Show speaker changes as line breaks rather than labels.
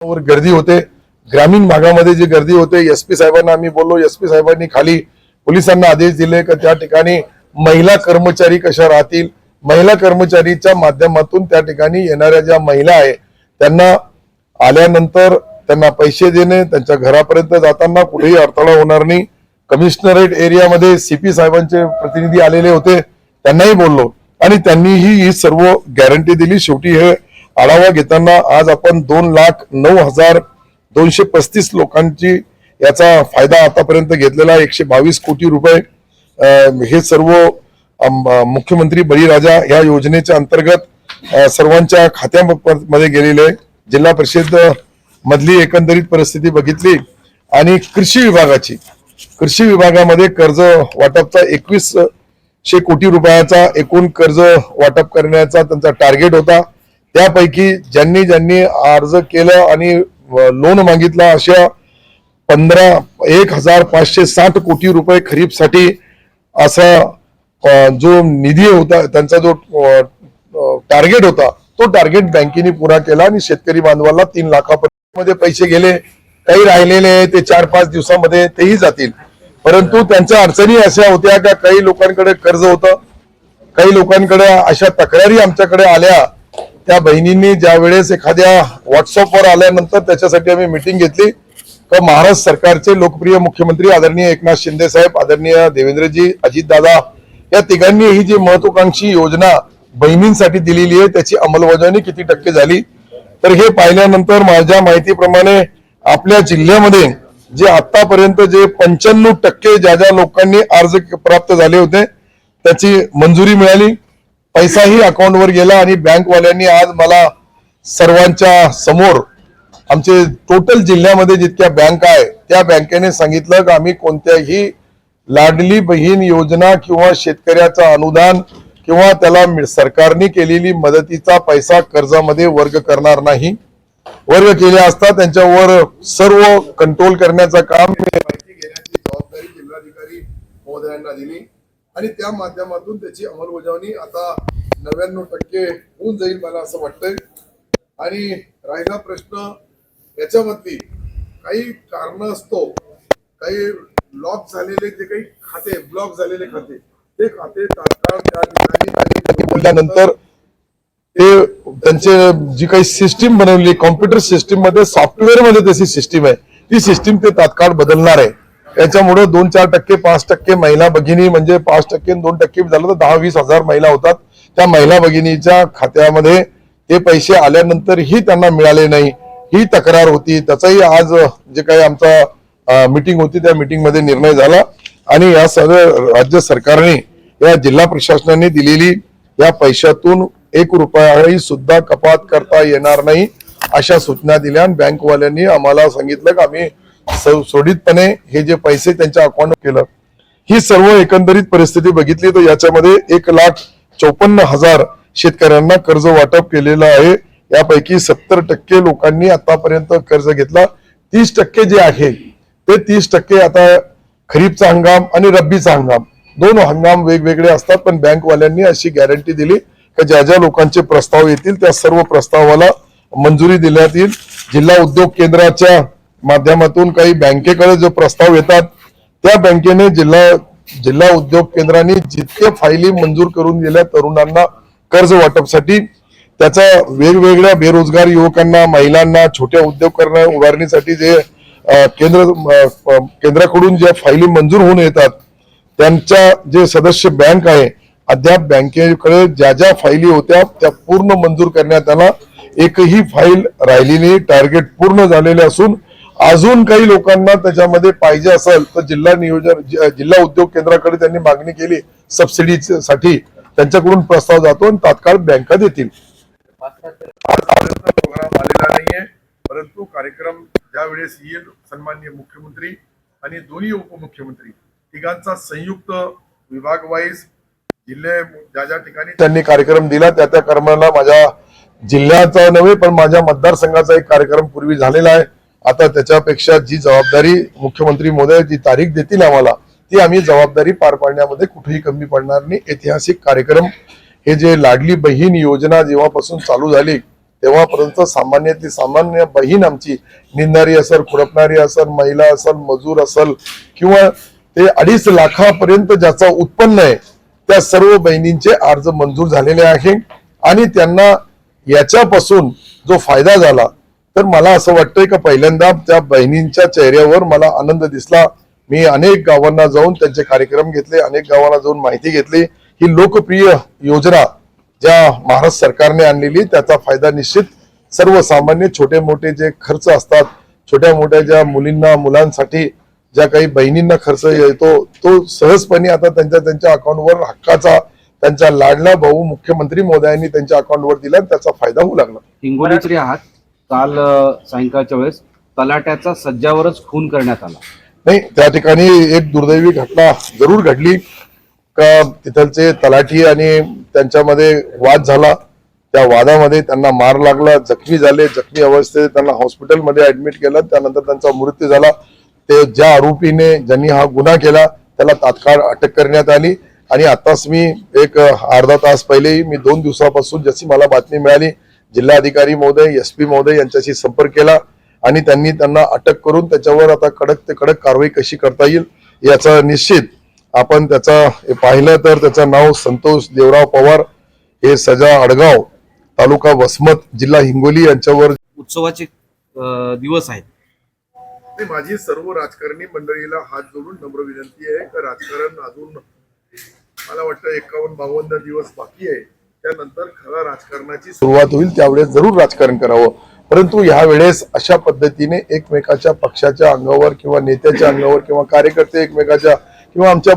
वर गर्दी होते. ग्रामीण भागामध्ये जी गर्दी होते एस पी साहेबांना आम्ही बोललो. एस पी साहेबांनी खाली पोलिसांना आदेश दिले की त्या ठिकाणी महिला कर्मचारी कशा राहतील? महिला कर्मचारीच्या माध्यमातून त्या ठिकाणी येणाऱ्या ज्या महिला आहे त्यांना आल्यानंतर त्यांना पैसे देणे त्यांच्या घरापर्यंत जाताना कुठेही अडथळा होणार नाही. कमिशनरेट एरियामध्ये सीपी साहेबांचे प्रतिनिधी आलेले होते त्यांनाही बोललो. आणि त्यांनीही ही सर्व गॅरंटी दिली. शेवटी हे आढावा घेताना आज आपण दोन लाख नऊ हजार दोनशे पस्तीस लोकांची याचा फायदा आतापर्यंत घेतलेला एकशे बावीस कोटी रुपये हे सर्व मुख्यमंत्री बळीराजा या योजनेच्या अंतर्गत सर्वांच्या खात्यामध्ये गेलेले आहे. जिल्हा परिषद मधली एकंदरीत परिस्थिती बघितली आणि कृषी विभागाची कृषी विभागामध्ये कर्ज वाटपचा एकवीसशे कोटी रुपयाचा एकूण कर्ज वाटप करण्याचा त्यांचा टार्गेट होता त्यापैकी ज्यांनी ज्यांनी अर्ज केलं आणि लोन मागितला अशा पंधरा एक हजार पाचशे साठ कोटी रुपये खरीपसाठी असा जो निधी होता त्यांचा जो टार्गेट होता तो टार्गेट बँकेने पुरा केला आणि शेतकरी बांधवाला तीन लाखापर्यंत पैसे गेले. काही राहिलेले ते चार पाच दिवसामध्ये तेही जातील. परंतु त्यांच्या अडचणी अशा होत्या का काही लोकांकडे कर्ज होतं काही लोकांकडे अशा तक्रारी आमच्याकडे आल्या त्या बहिणींनी ज्या वेळेस एखाद्या व्हॉट्सअपवर आल्यानंतर त्याच्यासाठी आम्ही मिटिंग घेतली. तर महाराष्ट्र सरकारचे लोकप्रिय मुख्यमंत्री आदरणीय एकनाथ शिंदे साहेब आदरणीय देवेंद्रजी अजितदादा या तिघांनी ही जी महत्वाकांक्षी योजना बहिणींसाठी दिलेली आहे त्याची अंमलबजावणी किती टक्के झाली? तर हे पाहिल्यानंतर माझ्या माहितीप्रमाणे आपल्या जिल्ह्यामध्ये जे आतापर्यंत जे पंच्याण्णव टक्के ज्या ज्या लोकांनी अर्ज प्राप्त झाले होते त्याची मंजुरी मिळाली. पैसाही अकाउंटवर गेला आणि बँकवाल्यांनी आज मला सर्वांच्या समोर आमचे टोटल जिल्ह्यामध्ये जितक्या बँक आहे त्या बँकेने सांगितलं की आम्ही कोणत्याही लाडली बहीण योजना किंवा शेतकऱ्याचं अनुदान किंवा त्याला सरकारने केलेली मदतीचा पैसा कर्जामध्ये वर्ग करणार नाही. वर्ग केले असता त्यांच्यावर सर्व कंट्रोल करण्याचं काम घेण्याची जबाबदारी जिल्हाधिकारी महोदयांना दिली. आणि त्या माध्यमातून त्याची अंमलबजावणी आता नव्याण्णव टक्के होऊन जाईल मला असं वाटतंय. आणि राहिला प्रश्न याच्यामधली काही कारण असतो काही लॉक झालेले जे काही खाते ब्लॉक झालेले खाते ते खाते तात्काळ त्या ठिकाणी बोलल्यानंतर ते त्यांचे जी काही सिस्टीम बनवली कॉम्प्युटर सिस्टीममध्ये सॉफ्टवेअरमध्ये तशी सिस्टीम आहे ती सिस्टीम ते तात्काळ बदलणार आहे. त्याच्यामुळे दोन चार टक्के पाच टक्के महिला भगिनी म्हणजे पाच टक्के दोन टक्के झालं तर दहा वीस हजार महिला होतात. त्या महिला भगिनीच्या खात्यामध्ये ते पैसे आल्यानंतर ही त्यांना मिळाले नाही. ही तक्रार होती. त्याचाही आज जे काही आमचा मिटिंग होती त्या मिटिंगमध्ये निर्णय झाला. आणि या सगळं राज्य सरकारने या जिल्हा प्रशासनाने दिलेली या पैशातून एक रुपयाही सुद्धा कपात करता येणार नाही अशा सूचना दिल्या. आणि बँकवाल्यांनी आम्हाला सांगितलं की आम्ही सोडितपणे हे जे पैसे त्यांच्या अकाउंट केलं ही सर्व एकंदरीत परिस्थिती बघितली तर याच्यामध्ये एक लाख चौपन्न हजार शेतकऱ्यांना कर्ज वाटप केलेलं आहे. यापैकी सत्तर टक्के लोकांनी आतापर्यंत कर्ज घेतला. तीस टक्के जे आहे ते तीस टक्के आता खरीपचा हंगाम आणि रब्बीचा हंगाम दोन हंगाम वेगवेगळे असतात पण बँकवाल्यांनी अशी गॅरंटी दिली की ज्या ज्या लोकांचे प्रस्ताव येतील त्या सर्व प्रस्तावाला मंजुरी देण्यात येईल. जिल्हा उद्योग केंद्राच्या माध्यमातून काही बँकेकडे जो प्रस्ताव येतात त्या बँकेने जिल्हा जिल्हा उद्योग केंद्रांनी जितके फायली मंजूर करून दिल्या तरुणांना कर्ज वाटपसाठी त्याचा वेगवेगळ्या बेरोजगार युवकांना महिलांना छोट्या उद्योग करणं उभारणीसाठी जे केंद्र केंद्राकडून ज्या फायली मंजूर होऊन येतात त्यांच्या जे सदस्य बँक आहे अद्याप बँकेकडे ज्या ज्या फायली होत्या त्या पूर्ण मंजूर करण्यात आला. एकही फाईल राहिलेली टार्गेट पूर्ण झालेले असून अजून काही लोकांना त्याच्यामध्ये पाहिजे असेल तर जिल्हा नियोजन जिल्हा उद्योग केंद्राकडे त्यांनी मागणी केली सबसिडी साठी त्यांच्याकडून प्रस्ताव जातो आणि तात्काळ बँका देतील. प्रोग्राम आलेला नाहीये परंतु कार्यक्रम ज्या वेळेस येईल सन्माननीय मुख्यमंत्री आणि दोन्ही उपमुख्यमंत्री तिघांचा संयुक्त विभाग वाईज जिल्हे ज्या ज्या ठिकाणी त्यांनी कार्यक्रम दिला त्या त्या कर्माला माझ्या जिल्ह्याचा नव्हे पण माझ्या मतदारसंघाचा एक कार्यक्रम पूर्वी झालेला आहे. आता त्याच्यापेक्षा जी जबाबदारी मुख्यमंत्री मोदय जी तारीख देतील आम्हाला ती आम्ही जबाबदारी पार पाडण्यामध्ये कुठेही कमी पडणार नाही. ऐतिहासिक कार्यक्रम हे जे लाडली बहीण योजना जेव्हापासून चालू झाली तेव्हापर्यंत सामान्य ती सामान्य बहीण आमची निंदारी असेल खुरपणारी असेल महिला असेल मजूर असेल किंवा ते अडीच लाखापर्यंत ज्याचं उत्पन्न आहे त्या सर्व बहिणींचे अर्ज मंजूर झालेले आहे आणि त्यांना याच्यापासून जो फायदा झाला तर मला असं वाटतंय का पहिल्यांदा त्या बहिणींच्या चेहऱ्यावर मला आनंद दिसला. मी अनेक गावांना जाऊन त्यांचे कार्यक्रम घेतले अनेक गावांना जाऊन माहिती घेतली. ही लोकप्रिय योजना ज्या महाराष्ट्र सरकारने आणलेली त्याचा फायदा निश्चित सर्वसामान्य छोटे मोठे जे खर्च असतात छोट्या मोठ्या ज्या मुलींना मुलांसाठी ज्या काही बहिणींना खर्च येतो तो सहजपणे आता त्यांच्या त्यांच्या अकाउंटवर हक्काचा त्यांचा लाडला भाऊ मुख्यमंत्री मोदयांनी त्यांच्या अकाउंटवर दिला आणि त्याचा फायदा होऊ लागला.
हिंगोलीतरी आहात? काल सायंकाळच्या वेळेस तलाट्याचा सज्जावरच खून करण्यात आला.
नाही त्या ठिकाणी एक दुर्दैवी घटना जरूर घडली. का तिथलचे तलाठी आणि त्यांच्यामध्ये वाद झाला. त्या वादामध्ये त्यांना मार लागला जखमी झाले. जखमी अवस्थेत त्यांना हॉस्पिटलमध्ये ऍडमिट केलं. त्यानंतर त्यांचा मृत्यू झाला. ते ज्या आरोपीने ज्यांनी हा गुन्हा केला त्याला तात्काळ अटक करण्यात आली. आणि आताच मी एक अर्धा तास पहिलेही मी दोन दिवसापासून जशी मला बातमी मिळाली जिल्हाधिकारी महोदय एस पी महोदय यांच्याशी संपर्क केला आणि त्यांनी त्यांना अटक करून त्याच्यावर आता कडक ते कडक कारवाई कशी करता येईल याचा निश्चित आपण त्याचा हे पाहिलं तर त्याचं नाव संतोष देवराव पवार हे सजा अडगाव तालुका वसमत जिल्हा हिंगोली यांच्यावर
उत्सवाचे दिवस आहेत.
माझी सर्व राजकारणी मंडळीला हात जोडून नम्र विनंती आहे. का राजकारण अजून मला वाटतं एकावन्न बावन्न दिवस बाकी आहे. त्यानंतर खऱ्या राजकारणाची सुरुवात होईल त्यावेळेस जरूर राजकारण करावं. परंतु ह्या वेळेस अशा पद्धतीने एकमेकाच्या पक्षाच्या अंगावर किंवा नेत्याच्या अंगावर किंवा कार्यकर्ते एकमेकाच्या किंवा आमच्या